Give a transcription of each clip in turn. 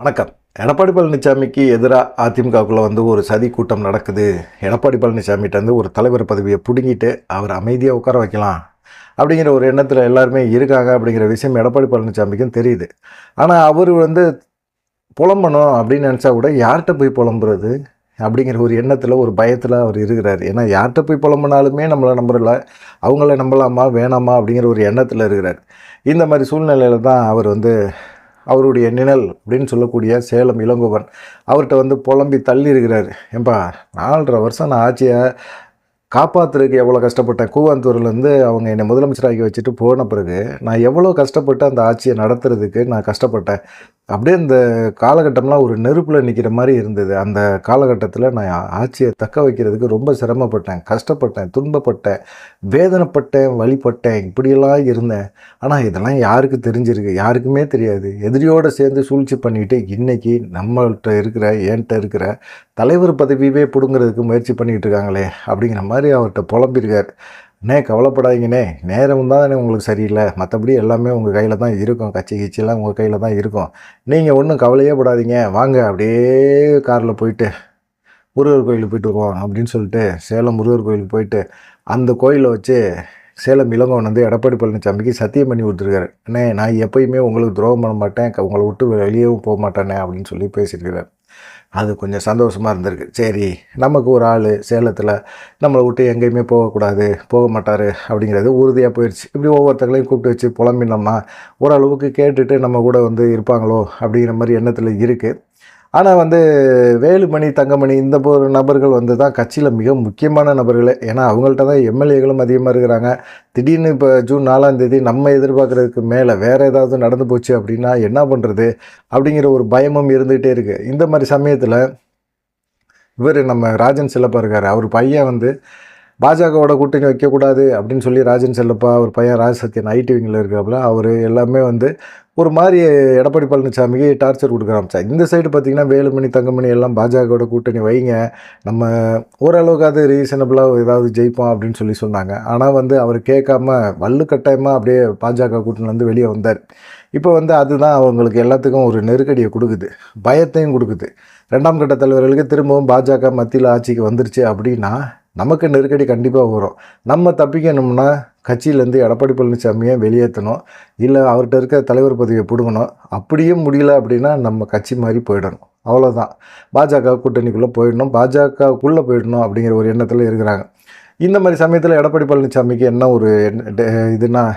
வணக்கம். எடப்பாடி பழனிசாமிக்கு எதிராக அதிமுகவுக்குள்ளே வந்து ஒரு சதி கூட்டம் நடக்குது. எடப்பாடி பழனிசாமிகிட்ட வந்து ஒரு தலைவர் பதவியை பிடுங்கிட்டு அவர் அமைதியாக உட்கார வைக்கலாம் அப்படிங்கிற ஒரு எண்ணத்தில் எல்லாருமே இருக்காங்க அப்படிங்கிற விஷயம் எடப்பாடி பழனிசாமிக்கும் தெரியுது. ஆனால் அவர் வந்து புலம்பணும் அப்படின்னு நினச்சா கூட யார்கிட்ட போய் புலம்புறது அப்படிங்கிற ஒரு எண்ணத்தில் ஒரு பயத்தில் அவர் இருக்கிறார். ஏன்னா யார்கிட்ட போய் புலம்புனாலுமே நம்மளை நம்பல அவங்கள நம்பலாமா வேணாமா அப்படிங்கிற ஒரு எண்ணத்தில் இருக்கிறார். இந்த மாதிரி சூழ்நிலையில் தான் அவர் வந்து அவருடைய நிழல் அப்படின்னு சொல்லக்கூடிய சேலம் இளங்கோவன் அவர்கிட்ட வந்து புலம்பி தள்ளி இருக்கிறார் ஏன்பா நாலரை வருஷம் நான் ஆட்சியை காப்பாற்றுறதுக்கு எவ்வளோ கஷ்டப்பட்டேன் கூவாந்தூர்லேருந்து அவங்க என்னை முதலமைச்சராகி வச்சுட்டு போன பிறகு நான் எவ்வளோ கஷ்டப்பட்டு அந்த ஆட்சியை நடத்துறதுக்கு நான் கஷ்டப்பட்டேன். அப்படியே இந்த காலகட்டம்லாம் ஒரு நெருப்பில் நிற்கிற மாதிரி இருந்தது. அந்த காலகட்டத்தில் நான் ஆட்சியை தக்க வைக்கிறதுக்கு ரொம்ப சிரமப்பட்டேன் கஷ்டப்பட்டேன் துன்பப்பட்டேன் வேதனைப்பட்டேன் வழிபட்டேன் இப்படியெல்லாம் இருந்தேன். ஆனால் இதெல்லாம் யாருக்கு தெரிஞ்சிருக்கு? யாருக்குமே தெரியாது. எதிரியோடு சேர்ந்து சூழ்ச்சி பண்ணிட்டு இன்றைக்கி நம்மள்கிட்ட இருக்கிற என்கிட்ட இருக்கிற தலைவர் பதவியவே பிடுங்கிறதுக்கு முயற்சி பண்ணிக்கிட்டு இருக்காங்களே அப்படிங்கிற மாதிரி அவர்கிட்ட புலம்பியிருக்கார். அண்ணே கவலைப்படாதீங்கண்ணே. நேரம் தான் உங்களுக்கு சரியில்லை. மற்றபடி எல்லாமே உங்கள் கையில் தான் இருக்கும். கட்சி கிச்சிலாம் உங்கள் கையில் தான் இருக்கும். நீங்கள் ஒன்றும் கவலையே படாதீங்க. வாங்க. அப்படியே காரில் போயிட்டு முருகர் கோயிலுக்கு போயிட்டு வருவோம் அப்படின்னு சொல்லிட்டு சேலம் முருகர் கோயிலுக்கு போயிட்டு அந்த கோயிலை வச்சு சேலம் இளங்கோவன் வந்து எடப்பாடி பழனிசாமிக்கு சத்தியம் பண்ணி கொடுத்துருக்காரு. அண்ணே நான் எப்பயுமே உங்களுக்கு துரோகம் பண்ண மாட்டேன். க- உங்களை விட்டு வெளியேவும் போக மாட்டேனே அப்படின்னு சொல்லி பேசியிருக்கிறார். அது கொஞ்சம் சந்தோஷமாக இருந்திருக்கு. சரி நமக்கு ஒரு ஆள் சேலத்தில் நம்மளை விட்டு எங்கேயுமே போகக்கூடாது போக மாட்டார் அப்படிங்கிறது உறுதியாக போயிடுச்சு இப்படி ஒவ்வொருத்தங்களையும் கூப்பிட்டு வச்சு புலம்பினோம்னா ஓரளவுக்கு கேட்டுட்டு நம்ம கூட வந்து இருப்பாங்களோ அப்படிங்கிற மாதிரி எண்ணத்தில் இருக்குது ஆனால் வந்து வேலுமணி தங்கமணி இந்த ஒரு நபர்கள் வந்து தான் கட்சியில் மிக முக்கியமான நபர்களே. ஏன்னா அவங்கள்ட்ட தான் எம்எல்ஏகளும் அதிகமாக இருக்கிறாங்க. திடீர்னு இப்போ ஜூன் நாலாம் தேதி நம்ம எதிர்பார்க்குறதுக்கு மேலே வேறு ஏதாவது நடந்து போச்சு அப்படின்னா என்ன பண்ணுறது அப்படிங்கிற ஒரு பயமும் இருந்துகிட்டே இருக்குது இந்த மாதிரி சமயத்தில் இவர் நம்ம ராஜன் சிலப்பா இருக்கார் அவர் பையன் வந்து பாஜகவோட கூட்டணி வைக்கக்கூடாது அப்படின்னு சொல்லி ராஜன் செல்லப்பா அவர் பையன் ராஜ் சத்யன் ஐடி விங்கில் இருக்காப்புல அவர் எல்லாமே வந்து ஒரு மாதிரி எடப்பாடி பழனிசாமிக்கு டார்ச்சர் கொடுக்க ஆரம்பிச்சா இந்த சைடு பார்த்தீங்கன்னா வேலுமணி தங்கமணி எல்லாம் பாஜகவோட கூட்டணி வைங்க. நம்ம ஓரளவுக்கு அது ரீசனபிளாக ஏதாவது ஜெயிப்போம் அப்படின்னு சொல்லி சொன்னாங்க. ஆனால் வந்து அவர் கேட்காம வல்லு கட்டாயமாக அப்படியே பாஜக கூட்டணிலேருந்து வெளியே வந்தார். இப்போ வந்து அதுதான் அவங்களுக்கு எல்லாத்துக்கும் ஒரு நெருக்கடியை கொடுக்குது. பயத்தையும் கொடுக்குது. ரெண்டாம் கட்ட தலைவர்களுக்கு திரும்பவும் பாஜக மத்தியில் ஆட்சிக்கு வந்துருச்சு அப்படின்னா நமக்கு நெருக்கடி கண்டிப்பாக வரும். நம்ம தப்பிக்கணும்னா கட்சியிலேருந்து எடப்பாடி பழனிசாமியை வெளியேற்றணும். இல்லை அவர்கிட்ட இருக்க தலைவர் பதவியை பிடுங்கணும். அப்படியும் முடியல அப்படின்னா நம்ம கட்சி மாதிரி போயிடணும். அவ்வளோதான் பாஜக கூட்டணிக்குள்ளே போயிடணும். பாஜகவுக்குள்ளே போயிடணும் அப்படிங்கிற ஒரு எண்ணத்தில் இருக்கிறாங்க. இந்த மாதிரி சமயத்தில் எடப்பாடி பழனிசாமிக்கு என்ன ஒரு டெ- இதுனா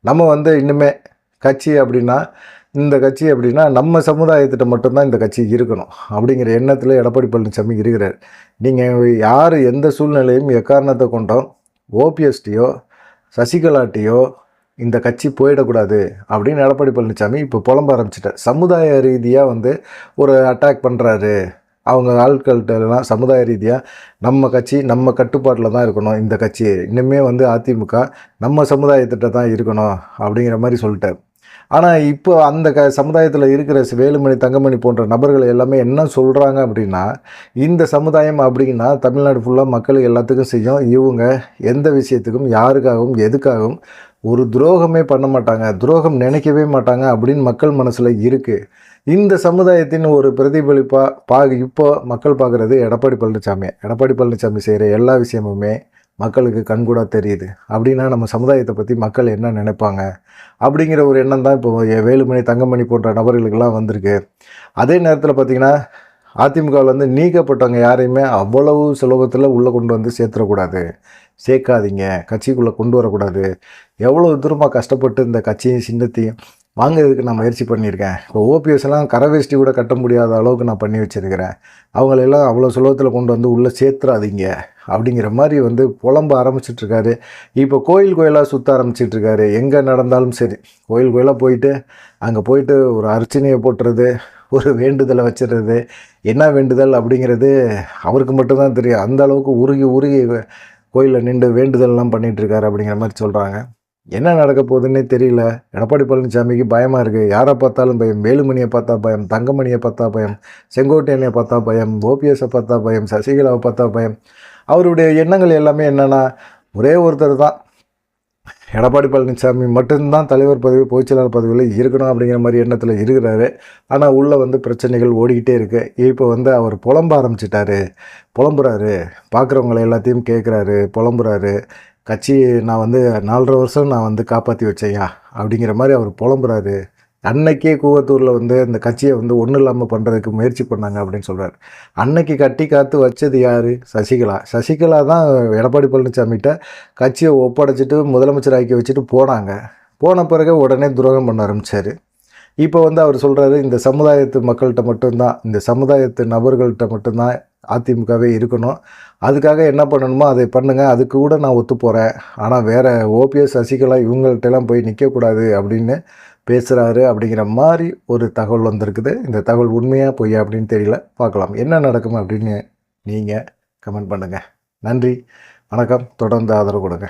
நம்ம வந்து இன்னுமே கட்சி அப்படின்னா இந்த கட்சி அப்படின்னா நம்ம சமுதாயத்திட்ட மட்டும்தான் இந்த கட்சி இருக்கணும். அப்படிங்கிற எண்ணத்தில் எடப்பாடி பழனிசாமி இருக்கிறார். நீங்கள் யார் எந்த சூழ்நிலையும் எக்காரணத்தை கொண்டோம் ஓபிஎஸ்டியோ சசிகலாட்டியோ இந்த கட்சி போயிடக்கூடாது அப்படின்னு எடப்பாடி பழனிசாமி இப்போ புலம்ப ஆரம்பிச்சிட்டார். சமுதாய ரீதியாக வந்து ஒரு அட்டாக் பண்ணுறாரு அவங்க ஆட்கள்கிட்டலாம் சமுதாய ரீதியாக நம்ம கட்சி நம்ம கட்டுப்பாட்டில் தான் இருக்கணும் இந்த கட்சி. இன்னுமே வந்து அதிமுக நம்ம சமுதாயத்திட்ட தான் இருக்கணும் அப்படிங்கிற மாதிரி சொல்லிட்டார். ஆனால் இப்போ அந்த க சமுதாயத்தில் இருக்கிற வேலுமணி தங்கமணி போன்ற நபர்கள் எல்லாமே என்ன சொல்கிறாங்க அப்படின்னா இந்த சமுதாயம் அப்படின்னா தமிழ்நாடு ஃபுல்லாக மக்கள் எல்லாத்துக்கும் செய்யும். இவங்க எந்த விஷயத்துக்கும் யாருக்காகவும் எதுக்காகவும் ஒரு துரோகமே பண்ண மாட்டாங்க. துரோகம் நினைக்கவே மாட்டாங்க அப்படின்னு மக்கள் மனசில் இருக்குது இந்த சமுதாயத்தின் ஒரு பிரதிபலிப்பாக பா இப்போ மக்கள் பார்க்குறது எடப்பாடி பழனிசாமி எடப்பாடி பழனிசாமி செய்கிற எல்லா விஷயமுமே மக்களுக்கு கண்கூடாக தெரியுது. அப்படின்னா நம்ம சமுதாயத்தை பற்றி மக்கள் என்ன நினைப்பாங்க? அப்படிங்கிற ஒரு எண்ணம் தான் இப்போ வேலுமணி தங்கமணி போன்ற நபர்களுக்கெல்லாம் வந்திருக்கு. அதே நேரத்தில் பார்த்தீங்கன்னா அதிமுகவில் வந்து நீக்கப்பட்டவங்க யாரையுமே அவ்வளவு சுலபத்தில் உள்ளே கொண்டு வந்து சேர்த்துடக்கூடாது சேர்க்காதீங்க. கட்சிக்குள்ளே கொண்டு வரக்கூடாது. எவ்வளோ தூரமாக கஷ்டப்பட்டு இந்த கட்சியும் சின்னத்தையும் வாங்குறதுக்கு நான் முயற்சி பண்ணியிருக்கேன். இப்போ ஓபிஎஸ் எல்லாம் கரை வேஷ்டி கூட கட்ட முடியாத அளவுக்கு நான் பண்ணி வச்சிருக்கிறேன். அவங்களெல்லாம் அவ்வளோ சுலபத்தில் கொண்டு வந்து உள்ளே சேர்த்துறாதீங்க. அப்படிங்கிற மாதிரி வந்து புலம்ப ஆரம்பிச்சிட்ருக்காரு. இப்போ கோயில் கோயிலாக சுற்ற ஆரம்பிச்சிட்ருக்காரு. எங்கே நடந்தாலும் சரி. கோயில் கோயிலாக போயிட்டு அங்கே போயிட்டு ஒரு அர்ச்சனையை போட்டுறது ஒரு வேண்டுதலை வச்சிடுறது. என்ன வேண்டுதல் அப்படிங்கிறது அவருக்கு மட்டும்தான் தெரியும். அந்த அளவுக்கு உருகி உருகி கோயிலில் நின்று வேண்டுதல்லாம் பண்ணிகிட்ருக்காரு அப்படிங்கிற மாதிரி சொல்கிறாங்க என்ன நடக்க போகுதுன்னே தெரியல. எடப்பாடி பழனிசாமிக்கு பயமாக இருக்குது யாரை பார்த்தாலும் பயம். வேலுமணியை பார்த்தா பயம். தங்கமணியை பார்த்தா பயம். செங்கோட்டையனை பார்த்தா பயம். ஓபிஎஸை பார்த்தா பயம். சசிகலாவை பார்த்தா பயம். அவருடைய எண்ணங்கள் எல்லாமே என்னென்னா ஒரே ஒருத்தர் தான். எடப்பாடி பழனிசாமி மட்டும்தான் தலைவர் பதவி பொதுச்செயலாளர் பதவியில் இருக்கணும் அப்படிங்கிற மாதிரி எண்ணத்தில் இருக்கிறாரு. ஆனால் உள்ளே வந்து பிரச்சனைகள் ஓடிக்கிட்டே இருக்குது இப்போ வந்து அவர் புலம்ப ஆரம்பிச்சிட்டாரு. புலம்புறாரு. பார்க்குறவங்கள எல்லாத்தையும் கேட்குறாரு புலம்புறாரு. கட்சி நான் வந்து நாலரை வருஷம் நான் வந்து காப்பாற்றி வச்சேயா அப்படிங்கிற மாதிரி அவர் புலம்புறாரு. அன்னைக்கே கூவத்தூரில் வந்து அந்த கட்சியை வந்து ஒன்றும் இல்லாமல் பண்ணுறதுக்கு முயற்சி பண்ணாங்க அப்படின்னு சொல்கிறார் அன்னைக்கு கட்டி காத்து வச்சது யார்? சசிகலா. சசிகலா தான் எடப்பாடி பழனிசாமிகிட்ட கட்சியை ஒப்படைச்சிட்டு முதலமைச்சர் ஆக்கி வச்சுட்டு போனாங்க. போன பிறகு உடனே துரோகம் பண்ண ஆரம்பித்தார் இப்போ வந்து அவர் சொல்கிறாரு இந்த சமுதாயத்து மக்கள்கிட்ட மட்டும்தான் இந்த சமுதாயத்து நபர்கள்ட்ட மட்டும்தான் அதிமுகவே இருக்கணும். அதுக்காக என்ன பண்ணணுமோ அதை பண்ணுங்கள் அதுக்கு கூட நான் ஒத்து போகிறேன் ஆனால் வேறு ஓபிஎஸ் சசிகலா இவங்கள்ட்டெல்லாம் போய் நிற்கக்கூடாது அப்படின்னு பேசுகிறாரு அப்படிங்கிற மாதிரி ஒரு தகவல் வந்திருக்குது. இந்த தகவல் உண்மையாக பொய்யா அப்படின்னு தெரியல. பார்க்கலாம். என்ன நடக்கும் அப்படின்னு நீங்கள் கமெண்ட் பண்ணுங்கள் நன்றி. வணக்கம். தொடர்ந்து ஆதரவு கொடுங்க.